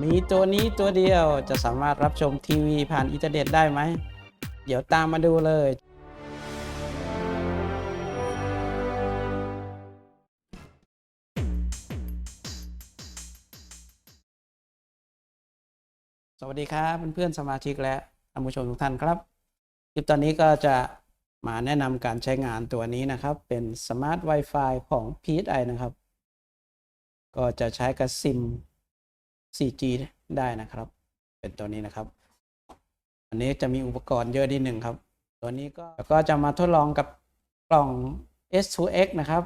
มีตัวนี้ตัวเดียวจะสามารถรับชมทีวีผ่านอินเทอร์เน็ตได้ไหม เดี๋ยวตามมาดูเลย สวัสดีครับเพื่อนๆสมาชิกและท่านผู้ชมทุกท่านครับ คลิปตอนนี้ก็จะมาแนะนำการใช้งานตัวนี้นะครับ เป็น Smart Wi-Fi ของ PSI นะครับ ก็จะใช้กับซิม 4G ได้นะครับ เป็นตัวนี้นะครับ อันนี้จะมีอุปกรณ์เยอะนิดหนึ่งครับ ตัวนี้ก็ก็จะมาทดลองกับกล่อง S2X นะครับ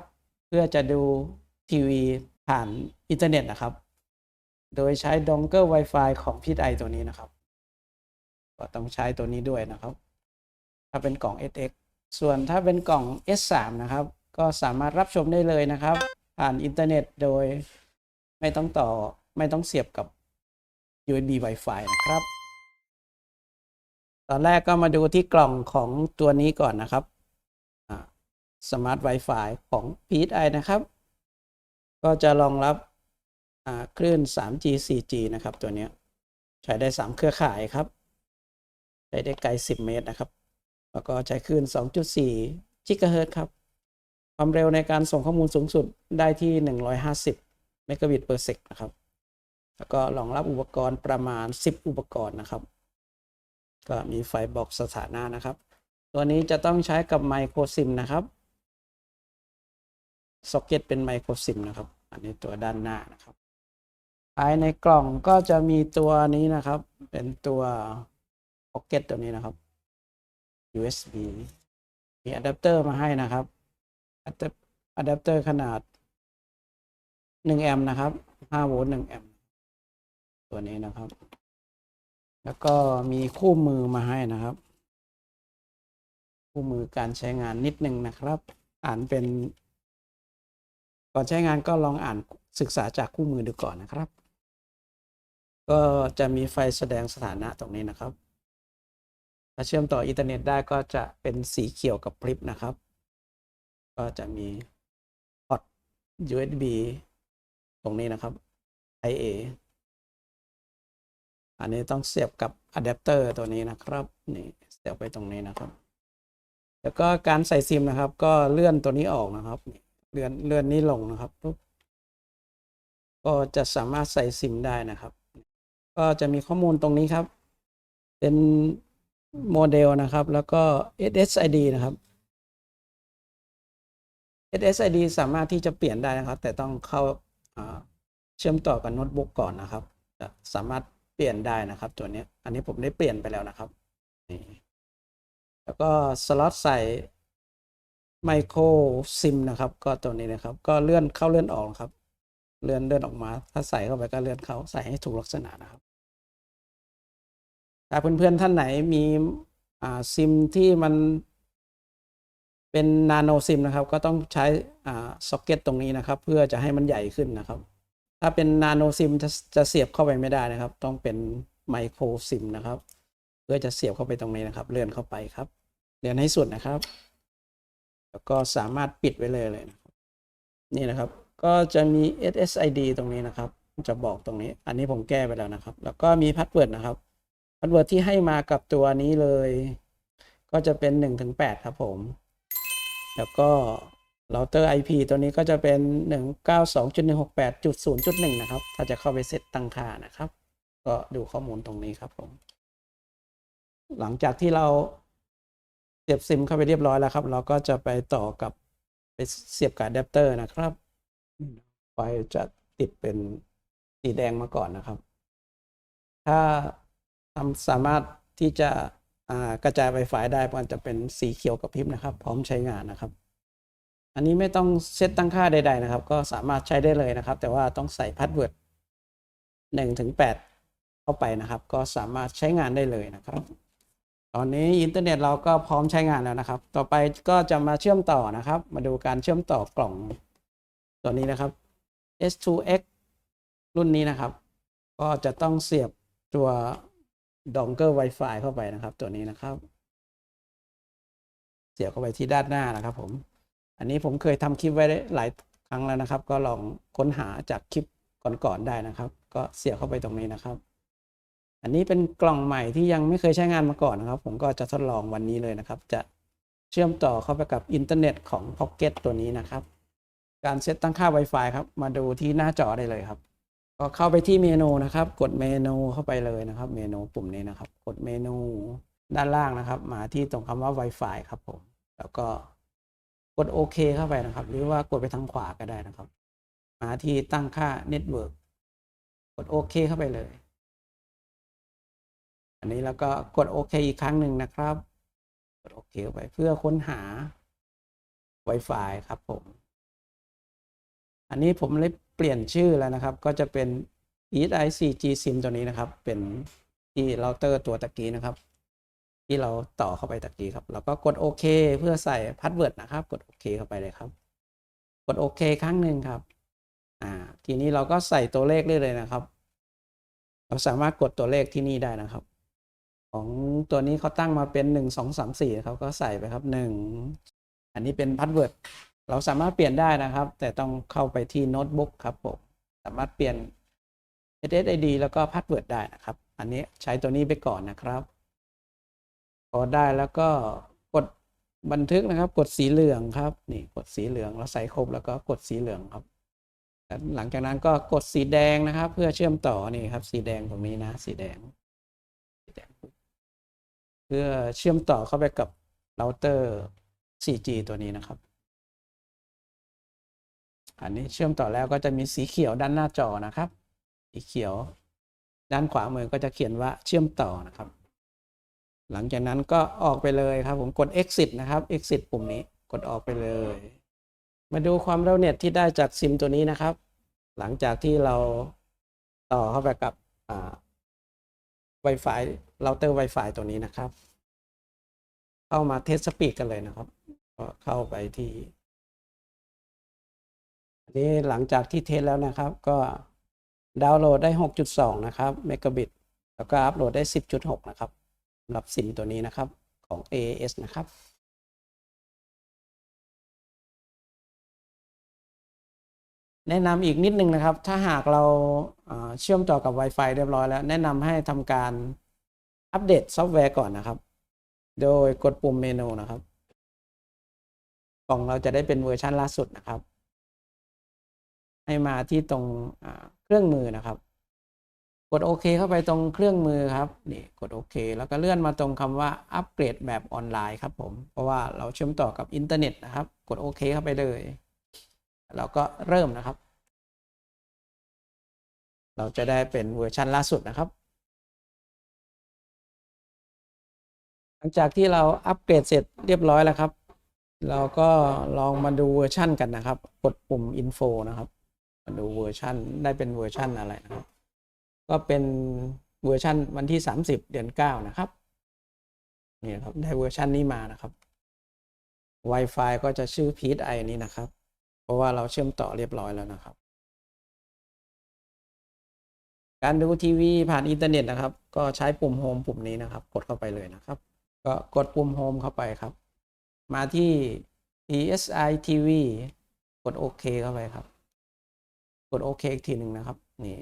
เพื่อจะดูทีวีผ่านอินเทอร์เน็ตนะครับ โดยใช้ดองเกอร์ Wi-Fi ของ PSI ตัวนี้นะครับ ก็ต้องใช้ตัวนี้ด้วยนะครับ ถ้าเป็นกล่อง SX ส่วนถ้าเป็นกล่อง S3 นะครับ ก็สามารถรับชมได้เลยนะครับ ผ่านอินเทอร์เน็ตโดยไม่ต้องต่อ ไม่ต้องเสียบกับ USB Wi-Fi นะครับ ตอนแรกก็มาดูที่กล่องของตัวนี้ก่อนนะครับ Smart Wi-Fi ของ PSI นะครับ ก็จะรองรับคลื่น 3G 4G นะครับ ตัวนี้ใช้ได้ 3 เครือข่ายครับ ใช้ได้ไกล 10 เมตรนะครับ แล้วก็ใช้คลื่น 2.4 GHz ครับ ความเร็วในการส่งข้อมูลสูงสุดได้ที่ 150 เมกะบิต per sec นะครับ แล้วก็รองรับอุปกรณ์ประมาณ 10 อุปกรณ์นะครับ ก็มีไฟบอกสถานะนะครับ ตัวนี้จะต้องใช้กับไมโครซิมนะครับซ็อกเก็ตเป็นไมโครซิมนะครับ อันนี้ตัวด้านหน้านะครับ ภายในกล่องก็จะมีตัวนี้นะครับ เป็นตัวพ็อกเก็ตตัวนี้นะครับ USB มีอะแดปเตอร์มาให้นะครับอะแดปเตอร์ขนาด 1 แอมป์นะครับ5โวลต์1แอมป์ ตัวนี้นะครับ แล้วก็มีคู่มือมาให้นะครับ คู่มือการใช้งานนิดนึงนะครับ อ่านเป็น ก่อนใช้งานก็ลองอ่านศึกษาจากคู่มือดูก่อนนะครับ ก็จะมีไฟแสดงสถานะตรงนี้นะครับ ถ้าเชื่อมต่ออินเทอร์เน็ตได้ก็จะเป็นสีเขียวกับพริบนะครับ ก็จะมีพอร์ต USB ตรงนี้นะครับ IA อันนี้ต้องเสียบกับอะแดปเตอร์ตัวนี้นะครับนี่เสียบไปตรงนี้นะครับ แล้วก็การใส่ซิมนะครับ ก็เลื่อนตัวนี้ออกนะครับเลื่อนเลื่อนนี้ลงนะครับปุ๊บก็จะสามารถใส่ซิมได้นะครับ ก็จะมีข้อมูลตรงนี้ครับ เป็นโมเดลนะครับ แล้วก็ SSID นะครับ SSID สามารถที่จะเปลี่ยนได้นะครับ แต่ต้องเข้าเชื่อมต่อกับโน้ตบุ๊กก่อนนะครับ จะสามารถ เปลี่ยนได้นะครับ ตัวนี้อันนี้ผมได้เปลี่ยนไปแล้วนะครับนี่แล้วก็สล็อตใส่ไมโครซิมนะครับ ก็ตัวนี้นะครับ ก็เลื่อนเข้าเลื่อนออกครับ เลื่อนเลื่อนออกมา ถ้าใส่เข้าไปก็เลื่อนเข้าใส่ให้ถูกลักษณะนะครับ ถ้าเพื่อนๆท่านไหนมีอ่าซิมที่มันเป็นนาโนซิมนะครับ ก็ต้องใช้อ่าซ็อกเก็ตตรงนี้นะครับ เพื่อจะให้มันใหญ่ขึ้นนะครับ ถ้าเป็นนาโนซิมจะจะเสียบเข้าไปไม่ได้นะครับ ต้องเป็นไมโครซิมนะครับ เพื่อจะเสียบเข้าไปตรงนี้นะครับ เลื่อนเข้าไปครับเลื่อนให้สุดนะครับ แล้วก็สามารถปิดไว้เลยเลยน,ะนี่นะครับ ก็จะมี SSID ตรงนี้นะครับ จะบอกตรงนี้ อันนี้ผมแก้ไปแล้วนะครับ แล้วก็มีพาสเวิร์ดนะครับพาสเวิร์ดที่ให้มากับตัวนี้เลย ก็จะเป็น1ถึง8ครับผม แล้วก็ เราเตอร์ IP ตัวนี้ก็จะเป็น 192.168.0.1 นะครับ ถ้าจะเข้าไปเซตตั้งค่านะครับ ก็ดูข้อมูลตรงนี้ครับผม หลังจากที่เราเสียบซิมเข้าไปเรียบร้อยแล้วครับ เราก็จะไปต่อกับไปเสียบกับอะแดปเตอร์นะครับ ไฟจะติดเป็นสีแดงมาก่อนนะครับ ถ้าทำสามารถที่จะกระจาย Wi-Fi ได้มันจะเป็นสีเขียวกับพริบนะครับ พร้อมใช้งานนะครับ อันนี้ไม่ต้องเซตตั้งค่าใด ๆ นะครับ ก็สามารถใช้ได้เลยนะครับ แต่ว่าต้องใส่พาสเวิร์ดหนึ่งถึงแปดเข้าไปนะครับ ก็สามารถใช้งานได้เลยนะครับ ตอนนี้อินเทอร์เน็ตเราก็พร้อมใช้งานแล้วนะครับ ต่อไปก็จะมาเชื่อมต่อนะครับ มาดูการเชื่อมต่อกล่องตัวนี้นะครับ S2X รุ่นนี้นะครับ ก็จะต้องเสียบตัวดองเกอร์ Wi-Fi เข้าไปนะครับ ตัวนี้นะครับ เสียบเข้าไปที่ด้านหน้านะครับผม อันนี้ผมเคยทำคลิปไว้หลายครั้งแล้วนะครับ ก็ลองค้นหาจากคลิปก่อนๆได้นะครับ ก็เสียบเข้าไปตรงนี้นะครับ อันนี้เป็นกล่องใหม่ที่ยังไม่เคยใช้งานมาก่อนนะครับ ผมก็จะทดลองวันนี้เลยนะครับ จะเชื่อมต่อเข้าไปกับอินเทอร์เน็ตของ Pocket ตัวนี้นะครับ การเซตตั้งค่า Wi-Fi ครับ มาดูที่หน้าจอได้เลยครับ ก็เข้าไปที่เมนูนะครับ กดเมนูเข้าไปเลยนะครับ เมนูปุ่มนี้นะครับ กดเมนูด้านล่างนะครับ มาที่ตรงคำว่า Wi-Fi ครับผม แล้วก็ กดโอเคเข้าไปนะครับ หรือว่ากดไปทางขวาก็ได้นะครับมาที่ตั้งค่า Network กดโอเคเข้าไปเลย อันนี้แล้วก็กดโอเคอีกครั้งหนึ่งนะครับ กดโอเคไปเพื่อค้นหา Wi-Fi ครับผม อันนี้ผมเลยเปลี่ยนชื่อแล้วนะครับ ก็จะเป็น e i 4 G SIM ตัวนี้นะครับ เป็นที่เราเตอร์ตัวตะกี้นะครับ ที่เราต่อเข้าไปตะกี้ครับแล้วก็กดโอเคเพื่อใส่พาสเวิร์ดนะครับ กดโอเคเข้าไปเลยครับ กดโอเคครั้งหนึ่งครับ อ่า ทีนี้เราก็ใส่ตัวเลขได้เลยนะครับ เราสามารถกดตัวเลขที่นี่ได้นะครับ ของตัวนี้เขาตั้งมาเป็นหนึ่งสองสามสี่เขาก็ใส่ไปครับหนึ่งอันนี้เป็นพาสเวิร์ดเราสามารถเปลี่ยนได้นะครับ แต่ต้องเข้าไปที่โน้ตบุ๊กครับผมสามารถเปลี่ยน SSID แล้วก็พาสเวิร์ดได้นะครับ อันนี้ใช้ตัวนี้ไปก่อนนะครับ พอได้แล้วก็กดบันทึกนะครับ กดสีเหลืองครับนี่กดสีเหลืองเราใส่ครบแล้วก็กดสีเหลืองครับหลังจากนั้นก็กดสีแดงนะครับ เพื่อเชื่อมต่อนี่ครับ สีแดงตรงนี้นะ สีแดงสีแดง เพื่อเชื่อมต่อเข้าไปกับเราเตอร์ 4G ตัวนี้นะครับ อันนี้เชื่อมต่อแล้วก็จะมีสีเขียวด้านหน้าจอนะครับ สีเขียว ด้านขวามือก็จะเขียนว่าเชื่อมต่อนะครับ หลังจากนั้นก็ออกไปเลยครับผมกด exit นะครับ exit ปุ่มนี้กดออกไปเลย มาดูความเร็วเน็ตที่ได้จากซิมตัวนี้นะครับ หลังจากที่เราต่อเข้าไปกับอ่า Wi-Fi เราเตอร์ Wi-Fi ตัวนี้นะครับ เข้ามาเทสสปีดกันเลยนะครับก็เข้าไปที่อันนี้หลังจากที่เทสแล้วนะครับ ก็ดาวน์โหลดได้ 6.2 นะครับเมกะบิต แล้วก็อัปโหลดได้ 10.6 นะครับำหรับซิมตัวนี้นะครับของ AAS นะครับแนะนำอีกนิดนึงนะครับ ถ้าหากเราเชื่อมต่อกับ Wi-Fi เรียบร้อยแล้ว แนะนำให้ทำการอัปเดตซอฟต์แวร์ก่อนนะครับ โดยกดปุ่มเมนูนะครับ กล่องเราจะได้เป็นเวอร์ชันล่าสุดนะครับ ให้มาที่ตรงเครื่องมือนะครับ กดโอเคเข้าไปตรงเครื่องมือครับนี่กดโอเค แล้วก็เลื่อนมาตรงคำว่าอัปเกรดแบบออนไลน์ครับผมเพราะว่าเราเชื่อมต่อกับอินเทอร์เน็ตนะครับ กดโอเคเข้าไปเลยเราก็เริ่มนะครับ เราจะได้เป็นเวอร์ชันล่าสุดนะครับ หลังจากที่เราอัปเกรดเสร็จเรียบร้อยแล้วครับ เราก็ลองมาดูเวอร์ชันกันนะครับ กดปุ่ม info นะครับ มาดูเวอร์ชันได้เป็นเวอร์ชันอะไรนะครับ ก็เป็นเวอร์ชันวันที่ 30 เดือน 9 นะครับนี่ครับได้เวอร์ชันนี้มานะครับ Wi-Fi ก็จะชื่อ PSI นี้นะครับ เพราะว่าเราเชื่อมต่อเรียบร้อยแล้วนะครับ การดูทีวีผ่านอินเทอร์เน็ตนะครับ ก็ใช้ปุ่มโฮมปุ่มนี้นะครับ กดเข้าไปเลยนะครับ ก็กดปุ่มโฮมเข้าไปครับ มาที่ PSI TV กดโอเคเข้าไปครับ กดโอเคอีกทีหนึ่งนะครับ นี่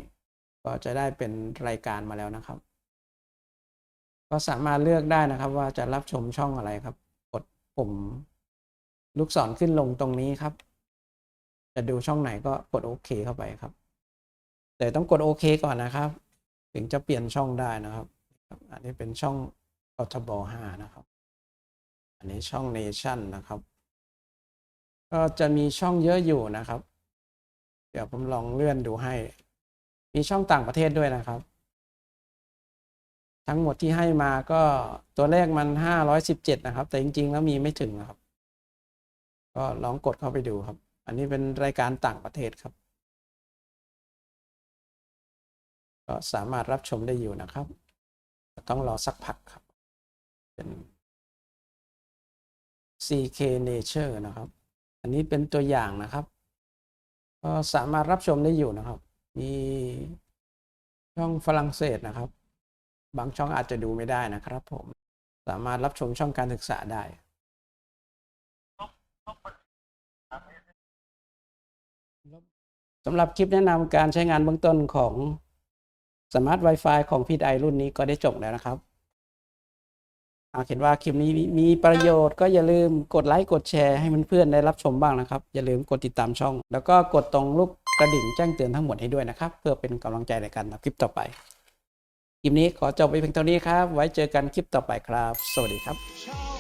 ก็จะได้เป็นรายการมาแล้วนะครับ ก็สามารถเลือกได้นะครับ ว่าจะรับชมช่องอะไรครับ กดปุ่ม ลูกศรขึ้นลงตรงนี้ครับ จะดูช่องไหนก็กดโอเคเข้าไปครับ แต่ต้องกดโอเคก่อนนะครับ ถึงจะเปลี่ยนช่องได้นะครับ อันนี้เป็นช่องกทบ5นะครับ อันนี้ช่องเนชั่นนะครับ ก็จะมีช่องเยอะอยู่นะครับ เดี๋ยวผมลองเลื่อนดูให้ มีช่องต่างประเทศด้วยนะครับ ทั้งหมดที่ให้มาก็ตัวเลขมัน 517 นะครับ แต่จริง ๆ แล้วมีไม่ถึงนะครับ ก็ลองกดเข้าไปดูครับ อันนี้เป็นรายการต่างประเทศครับ ก็สามารถรับชมได้อยู่นะครับ ต้องรอสักพักครับ เป็น CK Nature นะครับ อันนี้เป็นตัวอย่างนะครับ ก็สามารถรับชมได้อยู่นะครับ มีช่องฝรั่งเศสนะครับ บางช่องอาจจะดูไม่ได้นะครับ ผมสามารถรับชมช่องการศึกษาได้สำหรับคลิปแนะนำการใช้งานเบื้องต้นของสมาร์ท Wi-Fi ของพี่ไดรุ่นนี้ก็ได้จบแล้วนะครับหากเห็นว่าคลิปนี้มีประโยชน์ก็อย่าลืมกดไลค์กดแชร์ให้เพื่อนๆได้รับชมบ้างนะครับ อย่าลืมกดติดตามช่อง แล้วก็กดตรงรูป กระดิ่งแจ้งเตือนทั้งหมดให้ด้วยนะครับ เพื่อเป็นกำลังใจในการทำคลิปต่อไปคลิปนี้ขอจบไปเพียงเท่านี้ครับ ไว้เจอกันคลิปต่อไปครับ สวัสดีครับ